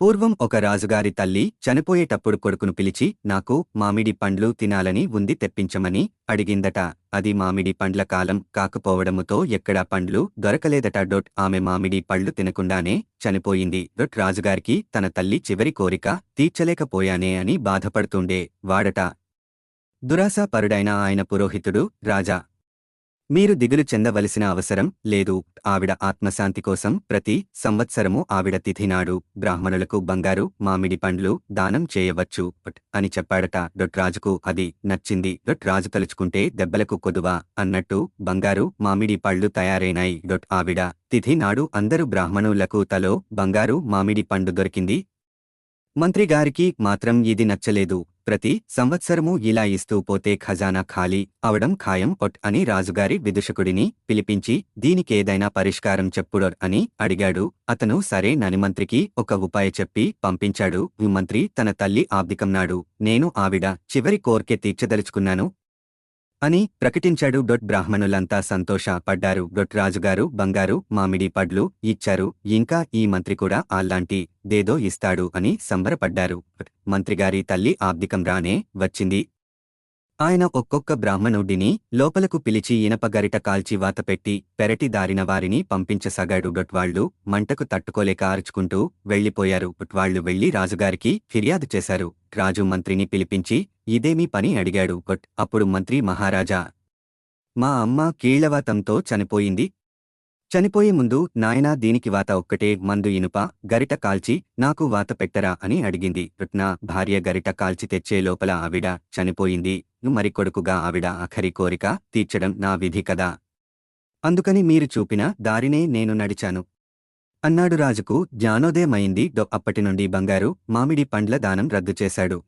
పూర్వం ఒక రాజుగారి తల్లి చనిపోయేటప్పుడు కొడుకును పిలిచి నాకు మామిడి పండ్లు తినాలని ఉంది తెప్పించమని అడిగిందట. అది మామిడి పండ్ల కాలం కాకపోవడముతో ఎక్కడా పండ్లు దొరకలేదట. డొట్ ఆమె మామిడి పళ్ళు తినకుండానే చనిపోయింది. డొట్ రాజుగారికి తన తల్లి చివరి కోరిక తీర్చలేకపోయానే అని బాధపడుతుండే వాడట. దురాశాపరుడైన ఆయన పురోహితుడు రాజా మీరు దిగులు చెందవలసిన అవసరం లేదు. ఆవిడ ఆత్మశాంతి కోసం ప్రతి సంవత్సరము ఆవిడ తిథినాడు బ్రాహ్మణులకు బంగారు మామిడి పండ్లు దానం చేయవచ్చు. అని చెప్పాడట. డొట్ రాజుకు అది నచ్చింది. డొట్ రాజు తలుచుకుంటే దెబ్బలకు కొదువా అన్నట్టు బంగారు మామిడి పళ్ళు తయారైనాయి. డొట్ ఆవిడ తిథి నాడు అందరు బ్రాహ్మణులకు తలో బంగారు మామిడి పండు దొరికింది. మంత్రిగారికి మాత్రం ఇది నచ్చలేదు. ప్రతి సంవత్సరము ఇలా ఇస్తూ పోతే ఖజానా ఖాళీ అవడం ఖాయం పొట్ అని రాజుగారి విదుషకుడిని పిలిపించి దీనికేదైనా పరిష్కారం చెప్పుడో అని అడిగాడు. అతను సరే నని మంత్రికి ఒక ఉపాయ చెప్పి పంపించాడు. మంత్రి తన తల్లి ఆబ్దికంనాడు నేను ఆవిడ చివరి కోర్కె తీర్చదలుచుకున్నాను. అని ప్రకటించాడు డొట్ బ్రాహ్మణులంతా సంతోషపడ్డారు. డొట్ రాజుగారు బంగారు మామిడి పడ్లు ఇచ్చారు. ఇంకా ఈ మంత్రి కూడా అలాంటి దేదో ఇస్తాడు అని సంబరపడ్డారు. మంత్రిగారి తల్లి ఆబ్దికం రానే వచ్చింది. ఆయన ఒక్కొక్క బ్రాహ్మణుడిని లోపలకు పిలిచి ఇనప గరిట కాల్చి వాతపెట్టి పెరటి దారిన వారిని పంపించసాగాడు. డొట్వాళ్ళు మంటకు తట్టుకోలేక అరుచుకుంటూ వెళ్ళిపోయారు డొట్వాళ్ళు వెళ్ళి రాజుగారికి ఫిర్యాదు చేశారు. రాజు మంత్రిని పిలిపించి ఇదేమీ పని అడిగాడు కట్ అప్పుడు మంత్రి మహారాజా మా అమ్మ కీళ్ళవాతంతో చనిపోయింది. చనిపోయే ముందు నాయనా దీనికి వాత ఒక్కటే మందు ఇనుప గరిట కాల్చి నాకు వాత పెట్టరా అని అడిగింది. నా భార్య గరిట కాల్చి తెచ్చే లోపల ఆవిడ చనిపోయింది. మరి కొడుకుగా ఆవిడ ఆఖరి కోరిక తీర్చడం నా విధి కదా. అందుకని మీరు చూపిన దారినే నేను నడిచాను. అన్నాడు రాజుకు జ్ఞానోదయమైంది అప్పటినుండి బంగారు మామిడి పండ్ల దానం రద్దు చేశాడు.